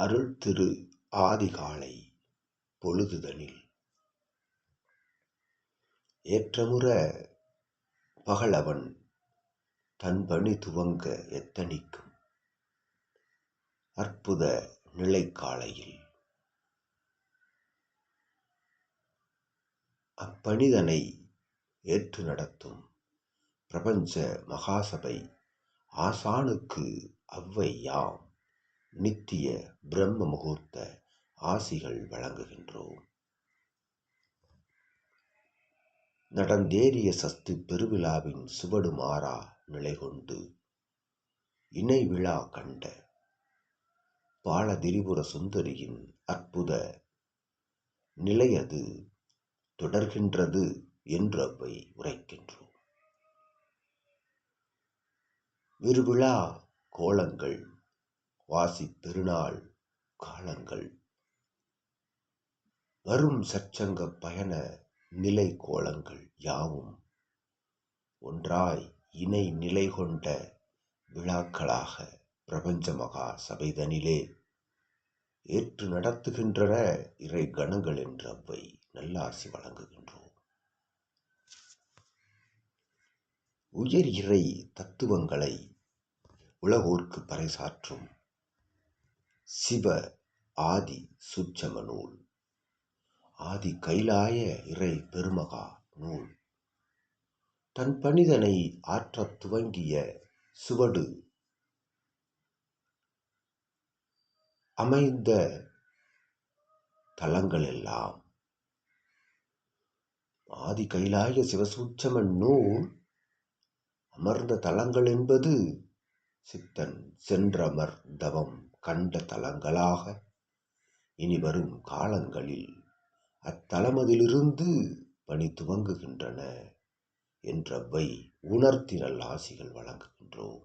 அருள் திரு ஆதிகாலை பொழுதுதனில். ஏற்றமுற பகலவன் தன் பணி துவங்க எத்தனிக்கும்? அற்புத நிலைக்காலையில். அப்பணிதனை ஏற்று நடத்தும் பிரபஞ்ச மகாசபை ஆசானுக்கு அவ்வையாம். நித்திய பிரம்ம முகூர்த்த ஆசிகள் வழங்குகின்றோம். நடந்தேறிய சஸ்தி பெருவிழாவின் சுவடு மாறா நிலை கொண்டு இணை விழா கண்ட பாலதிரிபுர சுந்தரியின் அற்புத நிலையது தொடர்கின்றது என்று அவை உரைக்கின்றோம். விருவிழா கோலங்கள் வாசி திருநாள் காலங்கள். வரும் சச்சங்க பயண நிலை கோலங்கள் யாவும். ஒன்றாய் இணை நிலை கொண்ட விழாக்களாக பிரபஞ்ச மகா சபைதனிலே ஏற்று நடத்துகின்றன இறை கணங்கள் என்று அவ்வை நல்லாசி வழங்குகின்றோம். உயர் இறை தத்துவங்களை உலகோர்க்கு பறைசாற்றும் சிவ ஆதி சூட்சம நூல். ஆதி கைலாய இறை பெருமகா நூல். தன் பணிதனை ஆற்றத் துவங்கிய சுவடு. அமைந்த தலங்களெல்லாம். ஆதி கைலாய சிவசூட்சம நூல் அமர்ந்த தலங்கள் என்பது சித்தன் சென்றமர் தவம் கண்ட தலங்களாக இனி வரும் காலங்களில் அத்தலமதிலிருந்து பணி துவங்குகின்றன என்றவை உணர்த்தினல் ஆசிகள் வழங்குகின்றோம்.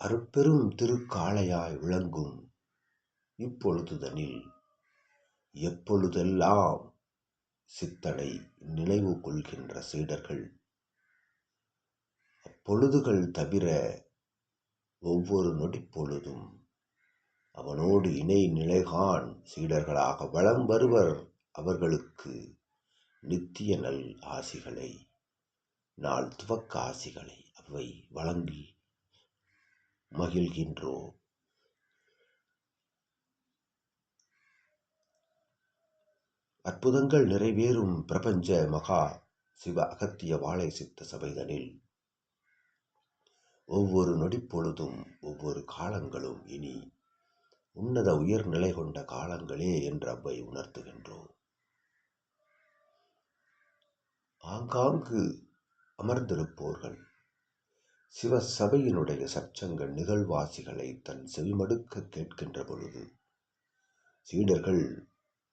அருப்பெரும் திருக்காளையாய் விளங்கும் இப்பொழுதுதனில் எப்பொழுதெல்லாம் சித்தனை நினைவு கொள்கின்ற சீடர்கள் அப்பொழுதுகள் தவிர ஒவ்வொரு நொடிப்பொழுதும் அவனோடு இணை நிலைகான் சீடர்களாக வளம் வருவர் அவர்களுக்கு நித்திய நல் ஆசிகளை நாள் துவக்க ஆசிகளை அவை வழங்கி மகிழ்கின்றோ. அற்புதங்கள் நிறைவேறும் பிரபஞ்ச மகா சிவ அகத்திய வாழை சித்த சபைதனில் ஒவ்வொரு நொடிப்பொழுதும் ஒவ்வொரு காலங்களும் இனி உன்னத உயர்நிலை கொண்ட காலங்களே என்று அவ்வை உணர்த்துகின்றோம். ஆங்காங்கு அமர்ந்திருப்போர்கள். சிவ சபையினுடைய சச்சங்க நிகழ்வாசிகளை தன் செவிமடுக்க கேட்கின்ற பொழுது சீடர்கள்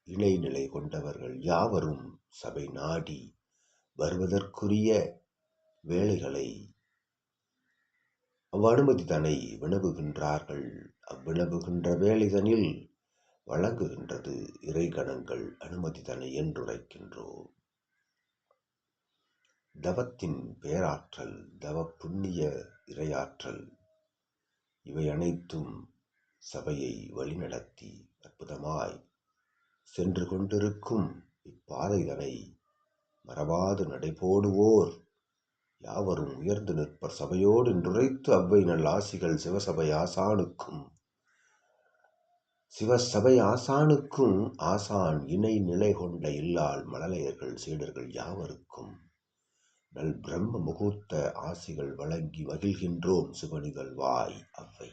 இணைநிலை கொண்டவர்கள் யாவரும் சபை நாடி வருவதற்குரிய வேலைகளை அவ்வனுமதி தன்னை வினவுகின்றார்கள். அவ்வினவுகின்ற வேலைதனில் வழங்குகின்றது இறைகணங்கள் அனுமதி தனை என்றுரைக்கின்றோம். தவத்தின் பேராற்றல் தவ புண்ணிய இரையாற்றல் இவை அனைத்தும் சபையை வழிநடத்தி அற்புதமாய் சென்று கொண்டிருக்கும் இப்பாதைதனை மறவாது நடைபோடுவோர். யாவரும் உயர்ந்து நிற்பர். சபையோடு நுரைத்து அவ்வை நல் ஆசிகள் சிவசபை ஆசானுக்கும். சிவசபை ஆசானுக்கும் ஆசான் இணை நிலை கொண்ட இல்லால் மழலையர்கள் சீடர்கள் யாவருக்கும். நல் பிரம்ம முகூர்த்த ஆசிகள் வழங்கி மகிழ்கின்றோம் சிவனிகள் வாய் அவ்வை.